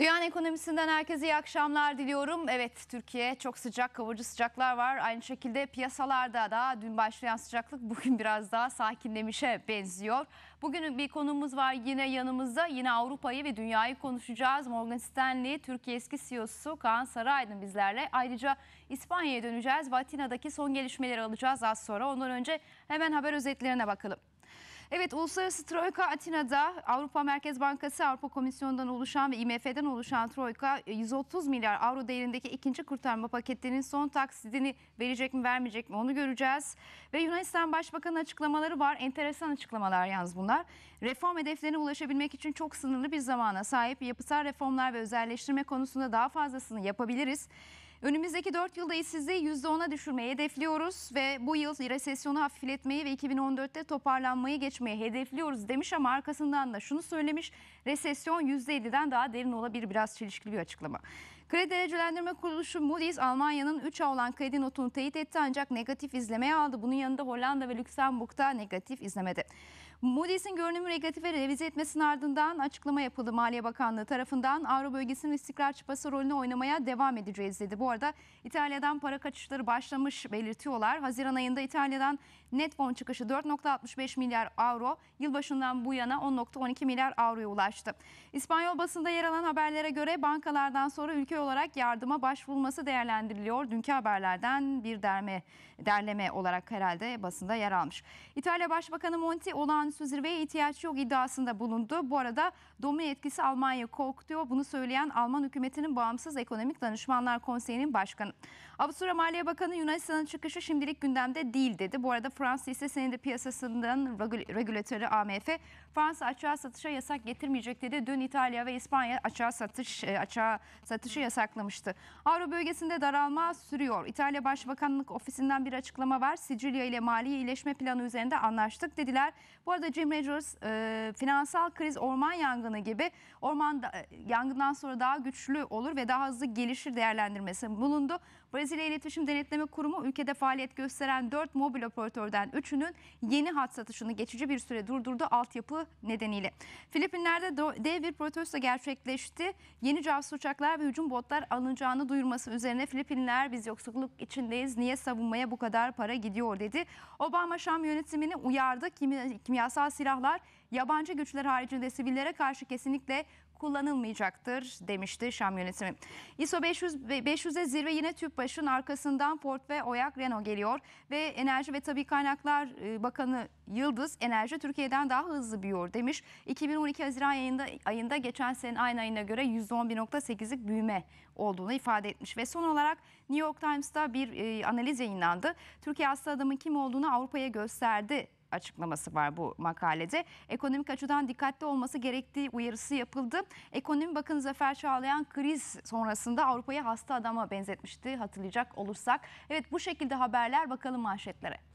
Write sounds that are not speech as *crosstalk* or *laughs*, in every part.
Dünyanın ekonomisinden herkese iyi akşamlar diliyorum. Evet Türkiye çok sıcak, kavurucu sıcaklar var. Aynı şekilde piyasalarda da dün başlayan sıcaklık bugün biraz daha sakinlemişe benziyor. Bugün bir konumuz var yine yanımızda. Yine Avrupa'yı ve dünyayı konuşacağız. Morgan Stanley Türkiye eski CEO'su Kaan Saraydın bizlerle. Ayrıca İspanya'ya döneceğiz. Vatina'daki son gelişmeleri alacağız az sonra. Ondan önce hemen haber özetlerine bakalım. Evet Uluslararası Troika Atina'da Avrupa Merkez Bankası Avrupa Komisyonu'ndan oluşan ve IMF'den oluşan Troika 130 milyar avro değerindeki ikinci kurtarma paketinin son taksidini verecek mi vermeyecek mi onu göreceğiz. Ve Yunanistan Başbakanı açıklamaları var. Enteresan açıklamalar yalnız bunlar. Reform hedeflerine ulaşabilmek için çok sınırlı bir zamana sahip yapısal reformlar ve özelleştirme konusunda daha fazlasını yapabiliriz. Önümüzdeki 4 yılda işsizliği %10'a düşürmeyi hedefliyoruz ve bu yıl resesyonu hafifletmeyi ve 2014'te toparlanmayı geçmeyi hedefliyoruz demiş ama arkasından da şunu söylemiş. Resesyon %50'den daha derin olabilir biraz çelişkili bir açıklama. Kredi derecelendirme kuruluşu Moody's Almanya'nın 3 A olan kredi notunu teyit etti ancak negatif izlemeye aldı. Bunun yanında Hollanda ve Lüksemburg'da negatif izlemedi. Moody's'in görünümü negatife revize etmesinin ardından açıklama yapıldı Maliye Bakanlığı tarafından. Avro bölgesinin istikrar çıpası rolünü oynamaya devam edeceğiz dedi. Bu arada İtalya'dan para kaçışları başlamış belirtiyorlar. Haziran ayında İtalya'dan net fon çıkışı 4.65 milyar avro yılbaşından bu yana 10.12 milyar avroya ulaştı. İspanyol basında yer alan haberlere göre bankalardan sonra ülke olarak yardıma başvurulması değerlendiriliyor. Dünkü haberlerden bir derme derleme olarak herhalde basında yer almış. İtalya Başbakanı Monti olağanüstü zirveye ihtiyaç yok iddiasında bulundu. Bu arada domino etkisi Almanya korkutuyor. Bunu söyleyen Alman hükümetinin Bağımsız Ekonomik Danışmanlar Konseyi'nin başkanı. Avusturya Maliye Bakanı Yunanistan'ın çıkışı şimdilik gündemde değil dedi. Bu arada Fransa ise senedi piyasasından regülatörü AMF Fransa açığa satışa yasak getirmeyecek dedi. Dün İtalya ve İspanya açığa satış e, açığa satışı yasaklamıştı. Avro bölgesinde daralma sürüyor. İtalya Başbakanlık ofisinden bir açıklama var. Sicilya ile mali iyileşme planı üzerinde anlaştık dediler. Bu arada Jim Rogers e, finansal kriz orman yangını gibi orman da, yangından sonra daha güçlü olur ve daha hızlı gelişir değerlendirmesi bulundu. Brezilya İletişim Denetleme Kurumu ülkede faaliyet gösteren 4 mobil operatörden 3'ünün yeni hat satışını geçici bir süre durdurdu altyapı nedeniyle. Filipinler'de dev bir protesto gerçekleşti. Yeni casus uçaklar ve hücum botlar alınacağını duyurması üzerine Filipinler biz yoksulluk içindeyiz niye savunmaya bu kadar para gidiyor dedi. Obama Şam yönetimini uyardı. Kimyasal silahlar yabancı güçler haricinde sivillere karşı kesinlikle kullanılmayacaktır demişti Şam yönetimi. ISO 500 500'e zirve yine TÜPRAŞ'ın arkasından Ford ve Oyak Renault geliyor ve Enerji ve Tabi Kaynaklar e, Bakanı Yıldız enerji Türkiye'den daha hızlı büyüyor demiş. 2012 Haziran ayında, ayında geçen sene aynı ayına göre %11.8'lik büyüme olduğunu ifade etmiş. Ve son olarak New York Times'ta bir e, analiz yayınlandı. Türkiye hasta adamın kim olduğunu Avrupa'ya gösterdi açıklaması var bu makalede. Ekonomik açıdan dikkatli olması gerektiği uyarısı yapıldı. Ekonomi Bakanı Zafer Çağlayan kriz sonrasında Avrupa'yı hasta adama benzetmişti hatırlayacak olursak. Evet bu şekilde haberler bakalım manşetlere.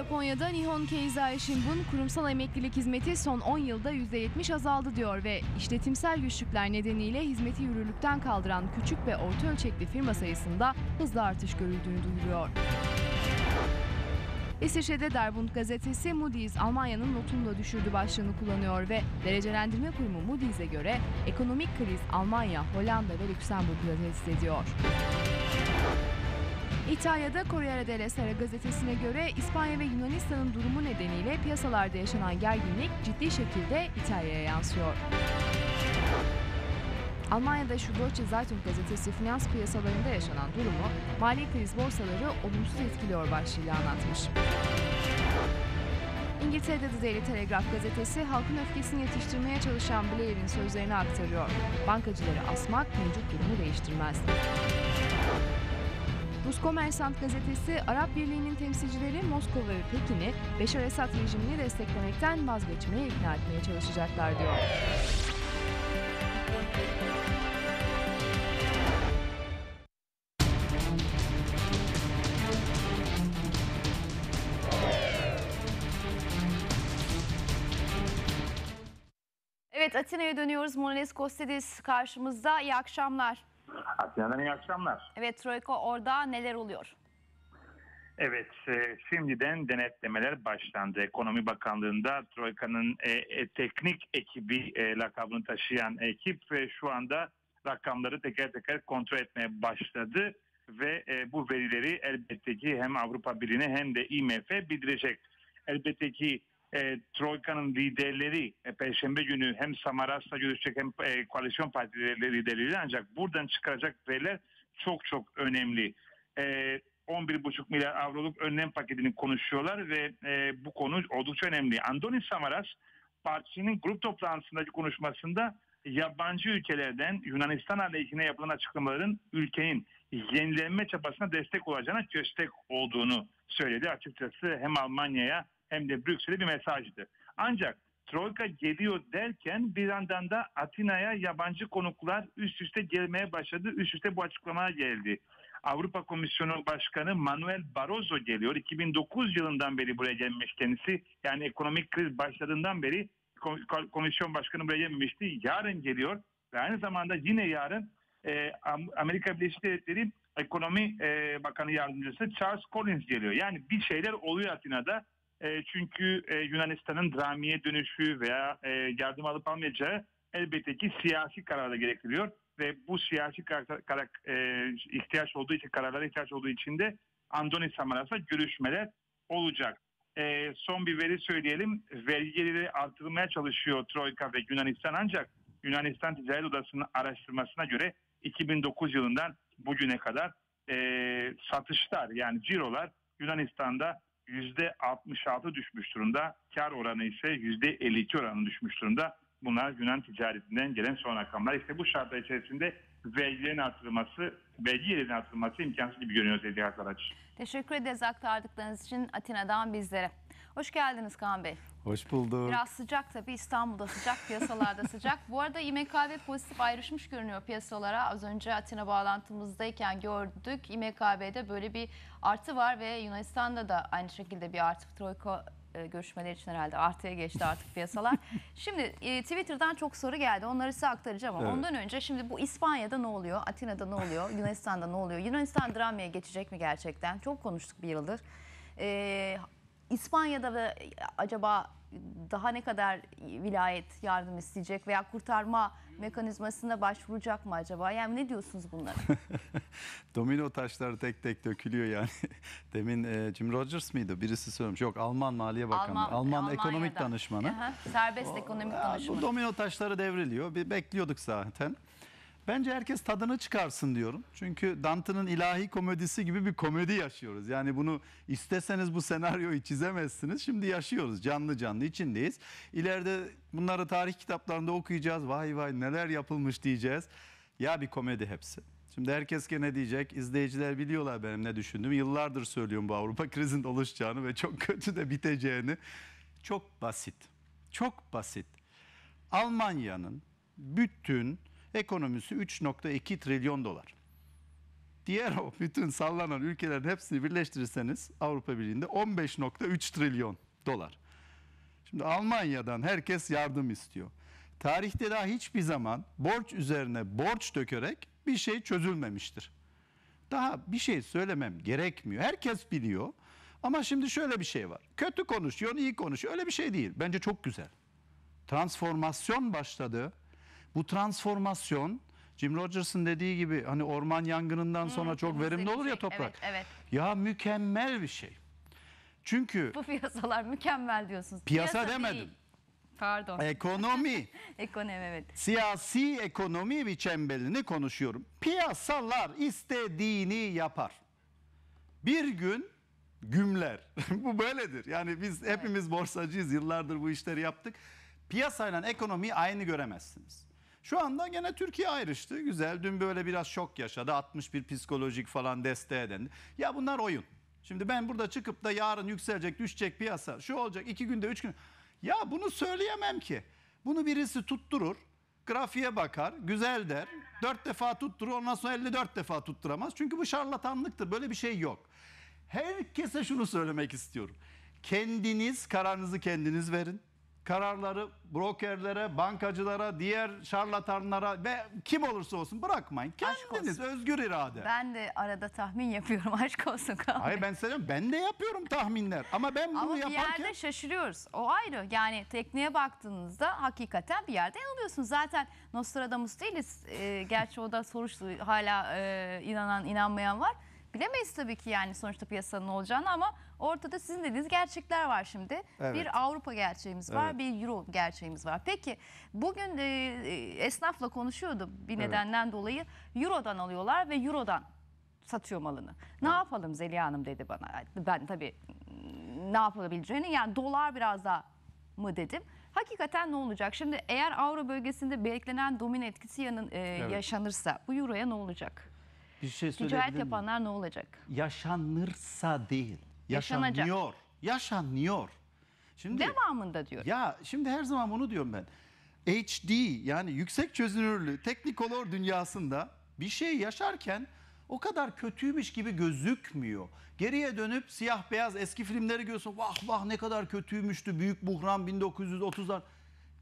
Japonya'da Nihon Keizai Shimbun kurumsal emeklilik hizmeti son 10 yılda %70 azaldı diyor ve işletimsel güçlükler nedeniyle hizmeti yürürlükten kaldıran küçük ve orta ölçekli firma sayısında hızlı artış görüldüğünü duyuruyor. İsviçre'de Der Bund gazetesi Moody's Almanya'nın notunu düşürdü başlığını kullanıyor ve derecelendirme kurumu Moody's'e göre ekonomik kriz Almanya, Hollanda ve Lüksemburg'da tehdit ediyor. İtalya'da Corriere della Sera gazetesine göre İspanya ve Yunanistan'ın durumu nedeniyle piyasalarda yaşanan gerginlik ciddi şekilde İtalya'ya yansıyor. Almanya'da şu Deutsche Zeitung gazetesi finans piyasalarında yaşanan durumu mali kriz borsaları olumsuz etkiliyor başlığıyla anlatmış. İngiltere'de The Daily Telegraph gazetesi halkın öfkesini yetiştirmeye çalışan Blair'in sözlerini aktarıyor. Bankacıları asmak mevcut durumu değiştirmez. Rus Kommersant gazetesi Arap Birliği'nin temsilcileri Moskova ve Pekin'i Beşar Esad rejimini desteklemekten vazgeçmeye ikna etmeye çalışacaklar diyor. Evet Atina'ya dönüyoruz. Mones Kostidis karşımızda. İyi akşamlar. Atina'dan iyi akşamlar. Evet Troika orada neler oluyor? Evet, e, şimdiden denetlemeler başlandı. Ekonomi Bakanlığı'nda Troika'nın e, e, teknik ekibi e, lakabını taşıyan ekip e, şu anda rakamları teker teker kontrol etmeye başladı ve e, bu verileri elbette ki hem Avrupa Birliği'ne hem de IMF bildirecek. Elbette ki e, Troika'nın liderleri e, Perşembe günü hem Samaras'la görüşecek hem e, koalisyon partileri lideriyle ancak buradan çıkaracak veriler çok çok önemli. E, 11,5 milyar avroluk önlem paketini konuşuyorlar ve e, bu konu oldukça önemli. Andoni Samaras partisinin grup toplantısındaki konuşmasında yabancı ülkelerden Yunanistan aleyhine yapılan açıklamaların ülkenin yenilenme çabasına destek olacağına destek olduğunu söyledi. Açıkçası hem Almanya'ya hem de Brüksel'e bir mesajdı. Ancak Troika geliyor derken bir yandan da Atina'ya yabancı konuklar üst üste gelmeye başladı. Üst üste bu açıklamaya geldi. Avrupa Komisyonu Başkanı Manuel Barroso geliyor. 2009 yılından beri buraya gelmiş kendisi. Yani ekonomik kriz başladığından beri komisyon başkanı buraya gelmemişti. Yarın geliyor ve aynı zamanda yine yarın e, Amerika Birleşik Devletleri Ekonomi e, Bakanı Yardımcısı Charles Collins geliyor. Yani bir şeyler oluyor Atina'da. E, çünkü e, Yunanistan'ın dramiye dönüşü veya e, yardım alıp almayacağı elbette ki siyasi kararla gerektiriyor ve bu siyasi karar, karar, e, ihtiyaç olduğu için kararlara ihtiyaç olduğu için de Andoni Samaras'la görüşmeler olacak. E, son bir veri söyleyelim. Vergileri artırmaya çalışıyor Troika ve Yunanistan ancak Yunanistan Ticaret Odası'nın araştırmasına göre 2009 yılından bugüne kadar e, satışlar yani cirolar Yunanistan'da %66 düşmüş durumda. Kar oranı ise %52 oranı düşmüş durumda. Bunlar Yunan ticaretinden gelen son rakamlar. İşte bu şartlar içerisinde vergilerin artırılması, vergi yerinin artırılması imkansız gibi görünüyor Zeliha Karaç. Teşekkür ederiz aktardıklarınız için Atina'dan bizlere. Hoş geldiniz Kaan Bey. Hoş bulduk. Biraz sıcak tabii İstanbul'da sıcak, *laughs* piyasalarda sıcak. Bu arada İMKB pozitif ayrışmış görünüyor piyasalara. Az önce Atina bağlantımızdayken gördük. İMKB'de böyle bir artı var ve Yunanistan'da da aynı şekilde bir artı. Troika e, görüşmeler için herhalde artıya geçti artık piyasalar. *laughs* şimdi e, Twitter'dan çok soru geldi. Onları size aktaracağım ama Evet. ondan önce şimdi bu İspanya'da ne oluyor? Atina'da ne oluyor? *laughs* Yunanistan'da ne oluyor? Yunanistan dramaya geçecek mi gerçekten? Çok konuştuk bir yıldır. E, İspanya'da ve acaba daha ne kadar vilayet yardım isteyecek veya kurtarma mekanizmasına başvuracak mı acaba? Yani ne diyorsunuz bunlara? *laughs* Domino taşları tek tek dökülüyor yani. *laughs* Demin e, Jim Rogers mıydı? Birisi söylemiş. Yok Alman Maliye Bakanı. Alman, ekonomik Almanya'da. danışmanı. Aha, serbest ekonomik danışmanı. domino taşları devriliyor. Bir bekliyorduk zaten. Bence herkes tadını çıkarsın diyorum. Çünkü Dante'nin ilahi komedisi gibi bir komedi yaşıyoruz. Yani bunu isteseniz bu senaryoyu çizemezsiniz. Şimdi yaşıyoruz canlı canlı içindeyiz. İleride bunları tarih kitaplarında okuyacağız. Vay vay neler yapılmış diyeceğiz. Ya bir komedi hepsi. Şimdi herkes gene diyecek, izleyiciler biliyorlar benim ne düşündüğümü. Yıllardır söylüyorum bu Avrupa *laughs* krizinin oluşacağını ve çok kötü de biteceğini. Çok basit, çok basit. Almanya'nın bütün ekonomisi 3.2 trilyon dolar. Diğer o bütün sallanan ülkelerin hepsini birleştirirseniz Avrupa Birliği'nde 15.3 trilyon dolar. Şimdi Almanya'dan herkes yardım istiyor. Tarihte daha hiçbir zaman borç üzerine borç dökerek bir şey çözülmemiştir. Daha bir şey söylemem gerekmiyor. Herkes biliyor. Ama şimdi şöyle bir şey var. Kötü konuşuyor, iyi konuşuyor. Öyle bir şey değil. Bence çok güzel. Transformasyon başladı. Bu transformasyon Jim Rogers'ın dediği gibi hani orman yangınından sonra çok verimli olur ya toprak. Evet, evet. Ya mükemmel bir şey. Çünkü Bu piyasalar mükemmel diyorsunuz. Piyasa Piyasa demedim. değil. Pardon. ekonomi, *laughs* Ekonomi evet. siyasi ekonomi biçembelini konuşuyorum. Piyasalar istediğini yapar. Bir gün gümler. *laughs* bu böyledir. Yani biz hepimiz borsacıyız. Yıllardır bu işleri yaptık. Piyasayla ekonomiyi aynı göremezsiniz. Şu anda gene Türkiye ayrıştı. Güzel. Dün böyle biraz şok yaşadı. 61 psikolojik falan desteğe dendi. Ya bunlar oyun. Şimdi ben burada çıkıp da yarın yükselecek, düşecek piyasa. Şu olacak iki günde, üç gün. Ya bunu söyleyemem ki. Bunu birisi tutturur. Grafiğe bakar, güzel der. Dört defa tutturur, ondan sonra 54 defa tutturamaz. Çünkü bu şarlatanlıktır. Böyle bir şey yok. Herkese şunu söylemek istiyorum. Kendiniz kararınızı kendiniz verin. Kararları brokerlere, bankacılara, diğer şarlatanlara ve kim olursa olsun bırakmayın. Aşk Kendiniz özgür irade. Ben de arada tahmin yapıyorum *laughs* aşk olsun Kaan Hayır Bey. ben size diyorum, ben de yapıyorum tahminler ama ben bunu Ama bir yaparken yerde şaşırıyoruz. O ayrı. Yani tekniğe baktığınızda hakikaten bir yerde yanılıyorsunuz. Zaten Nostradamus değiliz. Ee, gerçi o da soruş hala e, inanan inanmayan var. Bilemeyiz tabii ki yani sonuçta piyasanın olacağını ama ortada sizin dediğiniz gerçekler var şimdi. Evet. Bir Avrupa gerçeğimiz var, Evet. bir Euro gerçeğimiz var. Peki bugün e, e, esnafla konuşuyordu bir Evet. nedenden dolayı. Euro'dan alıyorlar ve Euro'dan satıyor malını. Ne yapalım Zeliha Hanım dedi bana. Ben tabii ne yapılabileceğini yani dolar biraz daha mı dedim. Hakikaten ne olacak? Şimdi eğer Avro bölgesinde beklenen domino etkisi yanın, e, yaşanırsa bu Euro'ya ne olacak? Bir şey Ticaret miyim? yapanlar ne olacak? yaşanırsa değil. Yaşanacak. Yaşanıyor. Yaşanıyor. Şimdi Devamında diyor. ya şimdi her zaman bunu diyorum ben. HD yani yüksek çözünürlüğü teknikolor dünyasında bir şey yaşarken o kadar kötüymüş gibi gözükmüyor. Geriye dönüp siyah beyaz eski filmleri görüyorsun. Vah vah ne kadar kötüymüştü büyük buhran 1930'lar.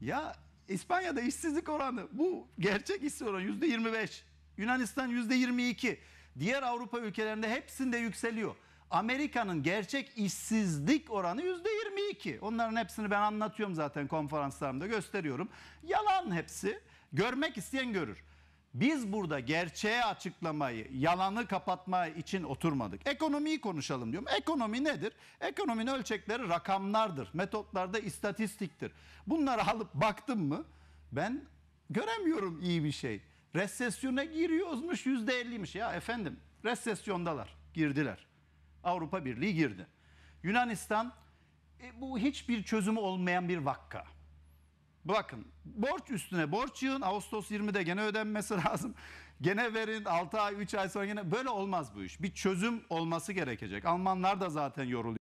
Ya İspanya'da işsizlik oranı bu gerçek işsizlik oranı yüzde 25. Yunanistan yüzde 22. Diğer Avrupa ülkelerinde hepsinde yükseliyor. Amerika'nın gerçek işsizlik oranı yüzde 22. Onların hepsini ben anlatıyorum zaten konferanslarımda gösteriyorum. Yalan hepsi. Görmek isteyen görür. Biz burada gerçeği açıklamayı, yalanı kapatma için oturmadık. Ekonomiyi konuşalım diyorum. Ekonomi nedir? Ekonominin ölçekleri rakamlardır. Metotlarda istatistiktir. Bunları alıp baktım mı ben göremiyorum iyi bir şey. Resesyona giriyoruzmuş yüzde elliymiş. Ya efendim resesyondalar girdiler. Avrupa Birliği girdi. Yunanistan e, bu hiçbir çözümü olmayan bir vakka. Bakın borç üstüne borç yığın Ağustos 20'de gene ödenmesi *laughs* lazım. Gene verin 6 ay 3 ay sonra gene böyle olmaz bu iş. Bir çözüm olması gerekecek. Almanlar da zaten yoruluyor.